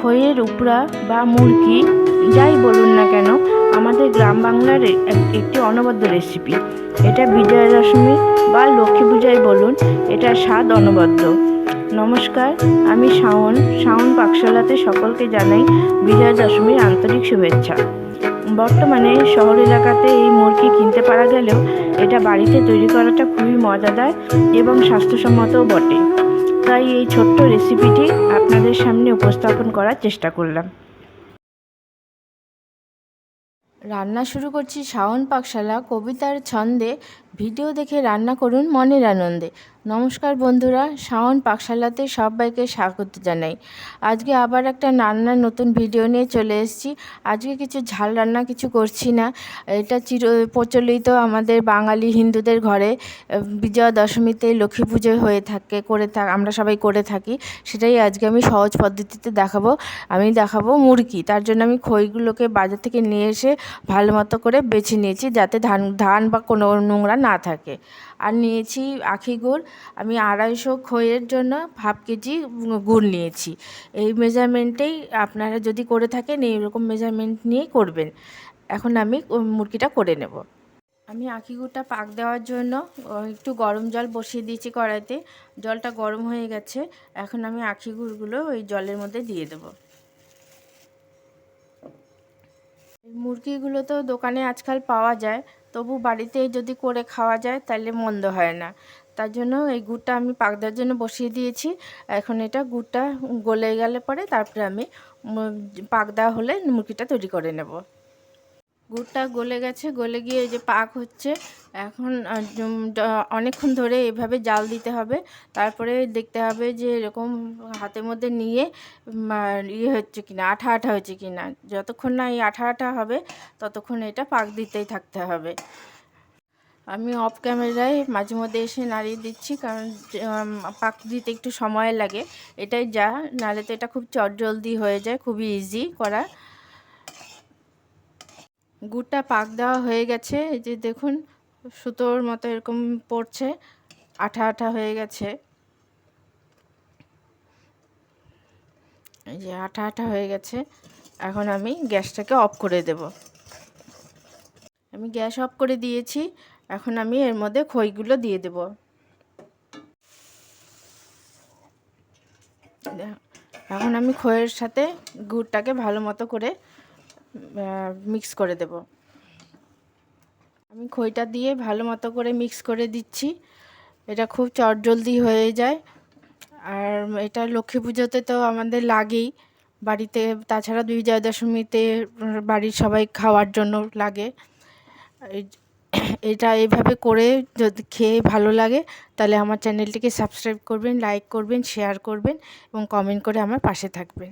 খইয়ের উপরা বা মুরগি, যাই বলুন না কেন, আমাদের গ্রাম বাংলার একটি অনবদ্য রেসিপি এটা বিজয়া দশমী বা লক্ষ্মী পূজায় বলুন এটা স্বাদ অনবদ্য। নমস্কার, আমি শাওন শাওন পাকশালাতে সকলকে জানাই বিজয়া দশমীর আন্তরিক শুভেচ্ছা। বর্তমানে শহর এলাকাতে এই মুরগি কিনতে পারা গেলেও, এটা বাড়িতে তৈরি করাটা খুবই মজাদার এবং স্বাস্থ্যসম্মতও বটে। তাই এই ছোট্ট রেসিপিটি আপনাদের সামনে উপস্থাপন করার চেষ্টা করলাম। রান্না শুরু করছি শাওন পাকশালা, কবিতার ছন্দে। ভিডিও দেখে রান্না করুন মনের আনন্দে। নমস্কার বন্ধুরা, শাওন পাকশালাতে সবাইকে স্বাগত জানাই। আজকে আবার একটা রান্নার নতুন ভিডিও নিয়ে চলে এসেছি। আজকে কিছু ঝাল রান্না কিছু করছি না। এটা চির প্রচলিত আমাদের বাঙালি হিন্দুদের ঘরে, বিজয়া দশমীতে লক্ষ্মী পুজো হয়ে থাকে, করে থাক আমরা সবাই করে থাকি। সেটাই আজকে আমি সহজ পদ্ধতিতে দেখাবো। আমি দেখাবো মুরগি, তার জন্য আমি খইগুলোকে বাজার থেকে নিয়ে এসে ভালো মতো করে বেছে নিয়েছি, যাতে ধান ধান বা কোনো নোংরা না থাকে। আর নিয়েছি আখি গুড়। আমি আড়াইশো খইয়ের জন্য হাফ কেজি গুড় নিয়েছি। এই মেজারমেন্টেই আপনারা যদি করে থাকেন, এইরকম মেজারমেন্ট নিয়েই করবেন। এখন আমি মুরগিটা করে নেব। আমি আখি গুড়টা পাক দেওয়ার জন্য একটু গরম জল বসিয়ে দিয়েছি কড়াইতে। জলটা গরম হয়ে গেছে। এখন আমি আখি গুড়গুলো ওই জলের মধ্যে দিয়ে দেবো এই মুরগিগুলো তো দোকানে আজকাল পাওয়া যায়, তবু বাড়িতে যদি করে খাওয়া যায় তাহলে মন্দ হয় না। তার জন্য এই গুড়টা আমি পাক দেওয়ার জন্য বসিয়ে দিয়েছি। এখন এটা গুড়টা গলে গেলে পরে তারপরে আমি পাক দেওয়া হলে মুরগিটা তৈরি করে নেব। গুড়টা গলে গেছে, গলে গিয়ে যে পাক হচ্ছে। এখন অনেকক্ষণ ধরে এভাবে জাল দিতে হবে। তারপরে দেখতে হবে যে এরকম হাতের মধ্যে নিয়ে ইয়ে হচ্ছে কিনা, আঠা আঠা হচ্ছে কিনা। যতক্ষণ না এই আঠা আঠা হবে, ততক্ষণ এটা পাক দিতেই থাকতে হবে। আমি অফ ক্যামেরায় মাঝে মধ্যে এসে নাড়িয়ে দিচ্ছি, কারণ পাক দিতে একটু সময় লাগে। এটাই যা, নাহলে তো এটা খুব চটজলদি হয়ে যায়, খুবই ইজি করা। গুড়টা পাক দেওয়া হয়ে গেছে। এই যে দেখুন, সুতোর মতো এরকম পড়ছে, আঠা আঠা হয়ে গেছে। এই যে আঠা আঠা হয়ে গেছে। এখন আমি গ্যাসটাকে অফ করে দেব। আমি গ্যাস অফ করে দিয়েছি। এখন আমি এর মধ্যে খইগুলো দিয়ে দেব। এখন আমি খইয়ের সাথে গুড়টাকে ভালো মতো করে মিক্স করে দেব। আমি খইটা দিয়ে ভালো মতো করে মিক্স করে দিচ্ছি। এটা খুব চটজলদি হয়ে যায়। আর এটা লক্ষ্মী পুজোতে তো আমাদের লাগেই। বাড়িতে, তাছাড়া বিজয়া দশমীতে বাড়ির সবাই খাওয়ার জন্য লাগে। এটা এইভাবে করে যদি খেয়ে ভালো লাগে, তাহলে আমার চ্যানেলটিকে সাবস্ক্রাইব করবেন লাইক করবেন শেয়ার করবেন এবং কমেন্ট করে আমার পাশে থাকবেন।